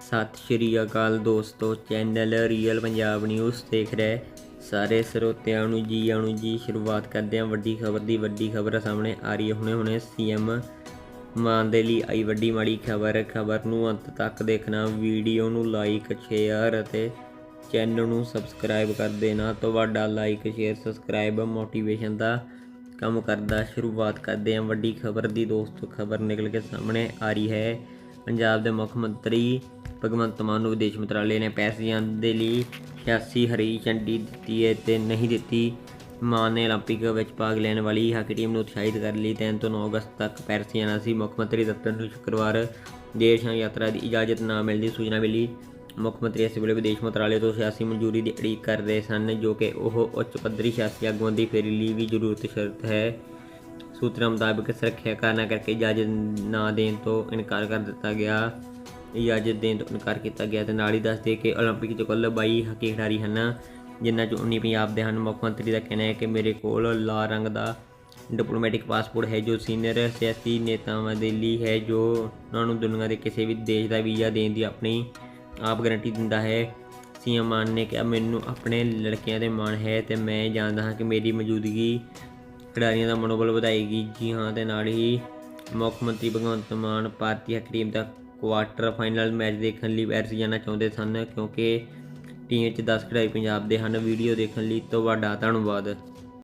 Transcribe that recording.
ਸਤਿ ਸ਼੍ਰੀ ਅਕਾਲ ਦੋਸਤੋ channel real Punjab news ਦੇਖ ਰਹੇ ਸਾਰੇ ਸਰੋਤਿਆਂ ਨੂੰ ਜੀ, ਆਣੂ ਜੀ, ਸ਼ੁਰੂਆਤ ਕਰਦੇ ਹਾਂ ਵੱਡੀ ਖਬਰ ਦੀ। ਵੱਡੀ ਖਬਰ ਸਾਹਮਣੇ ਆ ਰਹੀ ਹੈ ਹੁਣੇ ਹੁਣੇ। ਸੀਐਮ ਮਾਨ ਦੇ ਲਈ ਆਈ ਵੱਡੀ ਮਾੜੀ ਖਬਰ। ਖਬਰ ਨੂੰ ਅੰਤ ਤੱਕ ਦੇਖਣਾ, ਵੀਡੀਓ ਨੂੰ ਲਾਈਕ ਸ਼ੇਅਰ ਅਤੇ ਚੈਨਲ ਨੂੰ ਸਬਸਕ੍ਰਾਈਬ ਕਰ ਦੇਣਾ। ਤੁਹਾਡਾ ਲਾਈਕ ਸ਼ੇਅਰ ਸਬਸਕ੍ਰਾਈਬ ਮੋਟੀਵੇਸ਼ਨ ਦਾ ਕੰਮ ਕਰਦਾ। ਸ਼ੁਰੂਆਤ ਕਰਦੇ ਹਾਂ ਵੱਡੀ ਖਬਰ ਦੀ। ਦੋਸਤੋ, ਖਬਰ ਨਿਕਲ ਕੇ ਸਾਹਮਣੇ ਆ ਰਹੀ ਹੈ। ਪੰਜਾਬ ਦੇ ਮੁੱਖ ਮੰਤਰੀ ਭਗਵੰਤ ਮਾਨ ਨੂੰ ਵਿਦੇਸ਼ ਮੰਤਰਾਲੇ ਨੇ ਪੈਸਿਆਂ ਦੇ ਲਈ 86 ਹਰੀ ਝੰਡੀ ਦਿੱਤੀ ਹੈ ਤੇ ਨਹੀਂ ਦਿੱਤੀ ਮਾਨ ਨੇ 올림픽 ਵਿੱਚ ਭਾਗ ਲੈਣ ਵਾਲੀ ਹਾਕੀ ਟੀਮ ਨੂੰ ਉਤਸ਼ਾਹਿਤ ਕਰਨ ਲਈ 3 ਤੋਂ 9 ਅਗਸਤ ਤੱਕ ਪੈਰਿਸ ਜਾਣਾ ਸੀ ਮੁੱਖ ਮੰਤਰੀ ਦਫ਼ਤਰ ਨੂੰ ਸ਼ੁੱਕਰਵਾਰ ਦੇਰ ਸ਼ਾਮ ਯਾਤਰਾ ਦੀ ਇਜਾਜ਼ਤ ਨਾ ਮਿਲਦੀ ਸੂਚਨਾ ਮਿਲੀ ਮੁੱਖ ਮੰਤਰੀ ਇਸ ਵੇਲੇ ਵਿਦੇਸ਼ ਮੰਤਰਾਲੇ ਤੋਂ ਸਿਆਸੀ ਮਨਜ਼ੂਰੀ ਦੀ ਉਡੀਕ ਕਰ ਰਹੇ ਸਨ ਜੋ ਕਿ ਉਹ ਉੱਚ ਪੱਧਰੀ ਸਿਆਸੀ ਆਗੂਆਂ ਦੀ ਫੇਰੀ ਲਈ ਵੀ ਜ਼ਰੂਰਤ ਸ਼ਰਤ ਹੈ ਸੂਤਰਾਂ ਮੁਤਾਬਕ ਸੁਰੱਖਿਆ ਕਾਰਨਾਂ ਕਰਕੇ ਇਜਾਜ਼ਤ ਨਾ ਦੇਣ ਤੋਂ ਇਨਕਾਰ ਕਰ ਦਿੱਤਾ ਗਿਆ ਇਜਾਜ਼ਤ ਦੇਣ ਤੋਂ ਇਨਕਾਰ ਕੀਤਾ ਗਿਆ ਤੇ ਨਾਲ ਹੀ ਦੱਸਦੇ ਕਿ 올림픽 'ਚ ਕੁੱਲ 22 ਹਾਕੀ ਖਿਡਾਰੀ ਹਨ ਜਿਨ੍ਹਾਂ 'ਚੋਂ 19 ਪੰਜਾਬ ਦੇ ਹਨ ਮੁੱਖ ਮੰਤਰੀ ਦਾ ਕਹਿਣਾ ਹੈ ਕਿ ਮੇਰੇ ਕੋਲ ਲਾਲ ਰੰਗ ਦਾ ਡਿਪਲੋਮੈਟਿਕ ਪਾਸਪੋਰਟ ਹੈ ਜੋ ਸੀਨੀਅਰ ਸਿਆਸੀ ਨੇਤਾਵਾਂ ਦੇ ਲਈ ਹੈ ਜੋ ਉਹਨਾਂ ਨੂੰ ਦੁਨੀਆ ਦੇ ਕਿਸੇ ਵੀ ਦੇਸ਼ ਦਾ ਵੀਜ਼ਾ ਦੇਣ ਦੀ ਆਪਣੀ ਆਪ ਗਾਰੰਟੀ ਦਿੰਦਾ ਹੈ ਸੀਐਮ ਮਾਨ ਨੇ ਕਿਹਾ ਮੈਨੂੰ ਆਪਣੇ ਲੜਕਿਆਂ ਤੇ ਮਾਣ ਹੈ ਤੇ ਮੈਂ ਜਾਣਦਾ ਹਾਂ ਕਿ ਮੇਰੀ ਮੌਜੂਦਗੀ ਖਿਡਾਰੀਆਂ ਦਾ ਮਨੋਬਲ ਵਧਾਏਗੀ ਜੀ ਹਾਂ ਤੇ ਨਾਲ ਹੀ ਮੁੱਖ ਮੰਤਰੀ ਭਗਵੰਤ ਮਾਨ ਭਾਰਤੀ ਹਾਕੀ ਟੀਮ ਦਾ ਕੁਆਟਰ ਫਾਈਨਲ ਮੈਚ ਦੇਖਣ ਲਈ ਪੈਰਿਸ ਜਾਣਾ ਚਾਹੁੰਦੇ ਸਨ, ਕਿਉਂਕਿ ਟੀਮ 'ਚ 10 ਖਿਡਾਰੀ ਪੰਜਾਬ ਦੇ ਹਨ। ਵੀਡੀਓ ਦੇਖਣ ਲਈ ਤੁਹਾਡਾ ਧੰਨਵਾਦ।